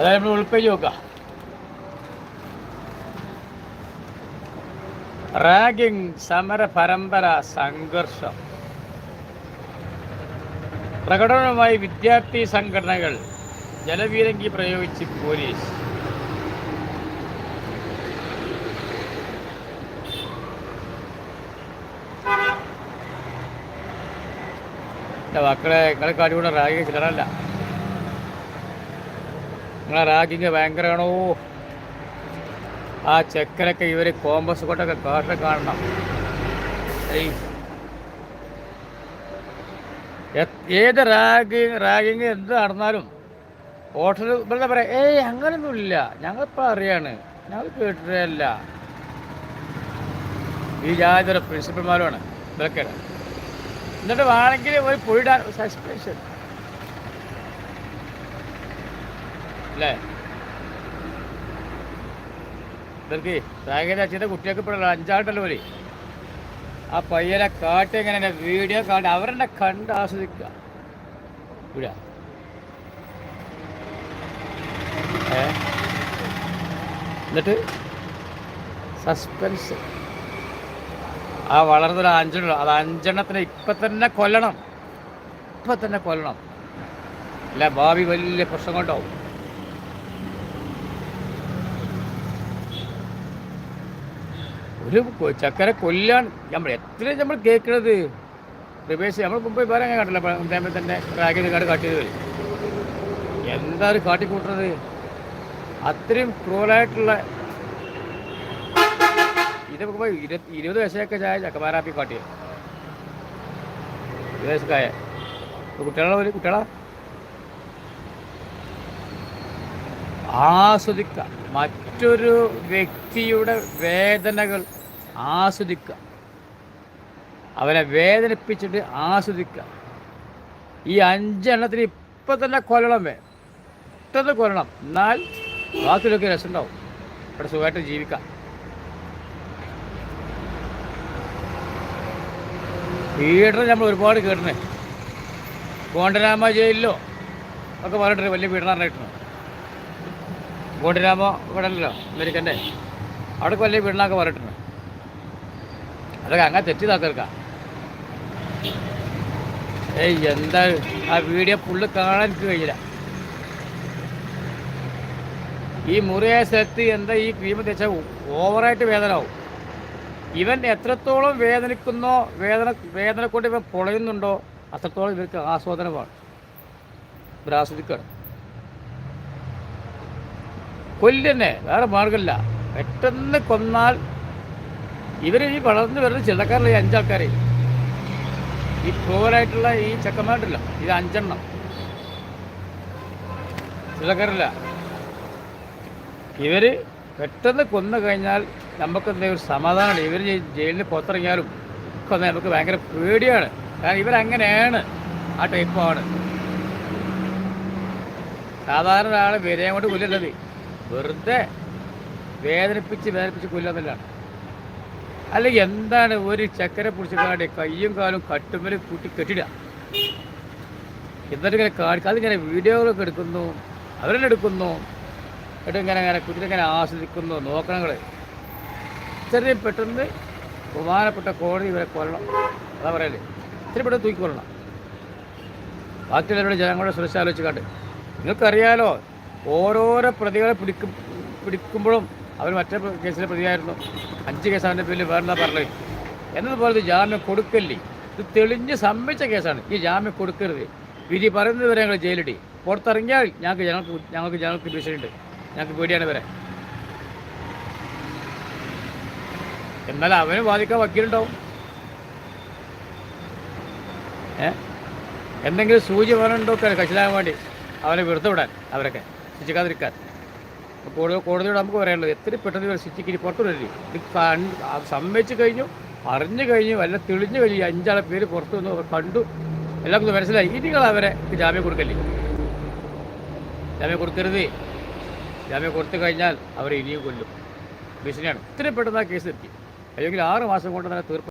അതായത് നമ്മൾ ഉൾപ്പേജ് നോക്കുക. റാഗിംഗ് സമര പരമ്പര സംഘർഷം. പ്രകടനവുമായി വിദ്യാർത്ഥി സംഘടനകൾ ജലവീരങ്കി പ്രയോഗിച്ച് പോലീസ്. മക്കളെ നിങ്ങളെ കൂടെ റാഗിങ് ചിലറല്ല നിങ്ങളെ റാഗിങ് ഭയങ്കരമാണോ ആ ചെക്കനൊക്കെ ഇവർ കോമ്പസ് കൊണ്ടൊക്കെ കാട്ട കാണണം. ഏത് റാഗിങ് റാഗിങ് എന്ത് നടന്നാലും ഹോട്ടൽ ഇവരുടെ പറയാം ഏയ് അങ്ങനൊന്നുമില്ല. ഞങ്ങളിപ്പോൾ അറിയാണ്. ഞങ്ങൾ കേട്ടിട്ടല്ല ഈ ജാതിര പ്രിൻസിപ്പൽമാരുമാണ് ഇതൊക്കെ എന്നിട്ട് വേണമെങ്കിൽ ഒരു പൊഴിടാൻ സസ്പെൻഷൻ അല്ലേ? ഇവർക്ക് സാങ്കേതിക അച്ഛന്റെ കുട്ടിയൊക്കെ ഇപ്പോൾ അഞ്ചാട്ടല്ലോ പോലെ ആ പയ്യനെ കാട്ടി എങ്ങനെ വീഡിയോ കാട്ടി അവരെന്നെ കണ്ട് ആസ്വദിക്കുക. ഇവിടെ ഏ? എന്നിട്ട് സസ്പെൻസ്. ആ വളർന്നൊരു അഞ്ചെണ്ണം അത് അഞ്ചെണ്ണത്തിന് ഇപ്പം തന്നെ കൊല്ലണം. ഇപ്പം തന്നെ കൊല്ലണം. അല്ല? ഭാവി വലിയ പ്രശ്നം കൊണ്ടാവും. ഒരു ചക്കര കൊല്ലാൻ നമ്മൾ എത്ര നമ്മൾ കേൾക്കണത്? റിവേഴ്സ് നമ്മൾ മുമ്പ് വേറെ അങ്ങനെ കാട്ടില്ല തന്നെ റാഗിന് കാട് കാട്ടിയത് എന്താ ഒരു കാട്ടിക്കൂട്ടുന്നത് അത്രയും ക്രൂലായിട്ടുള്ള ഇത് ഇരുപത് ഇരുപത് വയസ്സൊക്കെ ചായ ചക്കമാരാപ്പി കാട്ടിയത് ഇരുപത് വയസ്സൊക്കെ കുട്ടികളെ ഒരു കുട്ടികളാ? ആസ്വദിക്കുക മറ്റൊരു വ്യക്തിയുടെ വേദനകൾ ആസ്വദിക്കുക. അവനെ വേദനിപ്പിച്ചിട്ട് ആസ്വദിക്കുക. ഈ അഞ്ചെണ്ണത്തിന് ഇപ്പം തന്നെ കൊല്ലണം വേ. പെട്ടെന്ന് കൊല്ലണം. എന്നാൽ ബാക്കിയൊക്കെ രസമുണ്ടാവും. ഇവിടെ സുഖമായിട്ട് ജീവിക്കാം. പീഡനം നമ്മൾ ഒരുപാട് കേട്ടിനെ ഗോണ്ടരാമ ജയിലിലോ ഒക്കെ പറഞ്ഞിട്ട് വലിയ പീഡനം അറിയിട്ടുണ്ട് ഗോണ്ടരാമ ഇവിടെ അല്ലല്ലോ അമേരിക്കന്റെ. അവിടെ വലിയ പീഡനമൊക്കെ പറഞ്ഞിട്ടുണ്ട്. അതൊക്കെ അങ്ങനെ തെറ്റിതാക്കർക്ക ഏയ് എന്താ ആ വീഡിയോ ഫുള്ള് കാണാൻ എനിക്ക് കഴിയില്ല. ഈ മുറിയ സ്ഥലത്ത് എന്താ ഈ ക്രീം തെച്ചാൽ ഓവറായിട്ട് വേദനാവും ഇവൻ എത്രത്തോളം വേദനിക്കുന്നോ വേദന വേദന കൊണ്ട് ഇവൻ പൊളയുന്നുണ്ടോ അത്രത്തോളം ഇവർക്ക് ആസ്വാദനമാണ്. ഇവർ ആസ്വദിക്കുകയാണ് കൊല്ലന്നെ വേറെ മാർഗമില്ല പെട്ടെന്ന് കൊന്നാൽ ഇവർ ഈ വളർന്നു വരുന്ന ചില്ലക്കാരിലെ അഞ്ചാൾക്കാരെ. ഈ പോലായിട്ടുള്ള ഈ ചെക്കന്മാരുണ്ടല്ല ഇത് അഞ്ചെണ്ണം. ചില്ലക്കാരില്ല. ഇവർ പെട്ടെന്ന് കൊന്നു കഴിഞ്ഞാൽ നമുക്ക് ഒരു സമാധാനമാണ് ഇവർ ജയിലിന് പുറത്തിറങ്ങിയാലും ഒക്കെ നമുക്ക് ഭയങ്കര പേടിയാണ്. കാരണം ഇവരങ്ങനെയാണ് ആ ടൈപ്പാണ് സാധാരണ ഒരാൾ വിരയം കൊണ്ട് കൊല്ലല്ലത് വെറുതെ വേദനിപ്പിച്ച് വേദനിപ്പിച്ച് കൊല്ലുന്നല്ലാണ് അല്ലെങ്കിൽ എന്താണ് ഒരു ചക്കര കാട് കയ്യും കാലും കട്ടുമ്മൽ കൂട്ടി കെട്ടിടുക എന്നിട്ട് ഇങ്ങനെ കാണിക്കുക അതിങ്ങനെ വീഡിയോകളൊക്കെ എടുക്കുന്നു അവരെന്നെ എടുക്കുന്നു. എന്നിട്ട് ഇങ്ങനെ ഇങ്ങനെ കുതിരിങ്ങനെ ആസ്വദിക്കുന്നു നോക്കണങ്ങൾ ഇത്രയും പെട്ടെന്ന് ബഹുമാനപ്പെട്ട കോടതി ഇവരെ കൊല്ലണം. അതാ പറയല്ലേ ഇത്രയും പെട്ടെന്ന് തൂക്കിക്കൊള്ളണം ബാക്കിയുള്ളവരുടെ ജനങ്ങളുടെ സുരക്ഷ ആലോചിക്കാണ്ട് നിങ്ങൾക്കറിയാലോ ഓരോരോ പ്രതികളെ പിടിക്കും പിടിക്കുമ്പോഴും അവർ മറ്റേ കേസിലെ പ്രതിയായിരുന്നു. അഞ്ച് കേസ് അവന്റെ പേരിൽ വേറെന്താ പറഞ്ഞത്? എന്നതുപോലെ ഇത് ജാമ്യം കൊടുക്കല്ലേ? ഇത് തെളിഞ്ഞ് സമ്മതിച്ച കേസാണ്. ഈ ജാമ്യം കൊടുക്കരുത്. വിധി പറയുന്നത് വരെ ഞങ്ങൾ ജയിലിടി. പുറത്തിറങ്ങിയാൽ ഞങ്ങൾക്ക് ഞങ്ങൾക്ക് ഞങ്ങൾക്ക് ഞങ്ങൾക്ക് ഭീഷണിയുണ്ട്. ഞങ്ങൾക്ക് പേടിയാണ് വരെ എന്നാൽ അവന് ബാധിക്കാൻ വക്കീലുണ്ടാവും. ഏ? എന്തെങ്കിലും സൂചി വേണമുണ്ടോ കക്ഷിതാകാൻ വേണ്ടി. അവനെ വെറുതെ വിടാൻ അവരൊക്കെ. ശിക്ഷിക്കാതിരിക്കാൻ. അപ്പോൾ കോടതി കോടതിയോട് നമുക്ക് പറയാനുള്ളത് എത്ര പെട്ടെന്ന് ഇവർ ഇനി പുറത്തു വരില്ലേ? ഇത് സമ്മതിച്ച് കഴിഞ്ഞു അറിഞ്ഞു കഴിഞ്ഞു വല്ല തെളിഞ്ഞു കഴിഞ്ഞു അഞ്ചാളെ പേര് പുറത്തു വന്നു കണ്ടു. എല്ലാം ഒന്ന് മനസ്സിലായി. ഇനി നിങ്ങൾ അവരെ ജാമ്യം കൊടുക്കല്ലേ? ജാമ്യം കൊടുക്കരുത്. ജാമ്യം കൊടുത്തു കഴിഞ്ഞാൽ അവരെ ഇനിയും കൊല്ലും. ഭീഷണിയാണ്. ഇത്രയും പെട്ടെന്ന് ആ കേസ് എത്തി അല്ലെങ്കിൽ ആറ് മാസം കൊണ്ട് തന്നെ തീർപ്പ്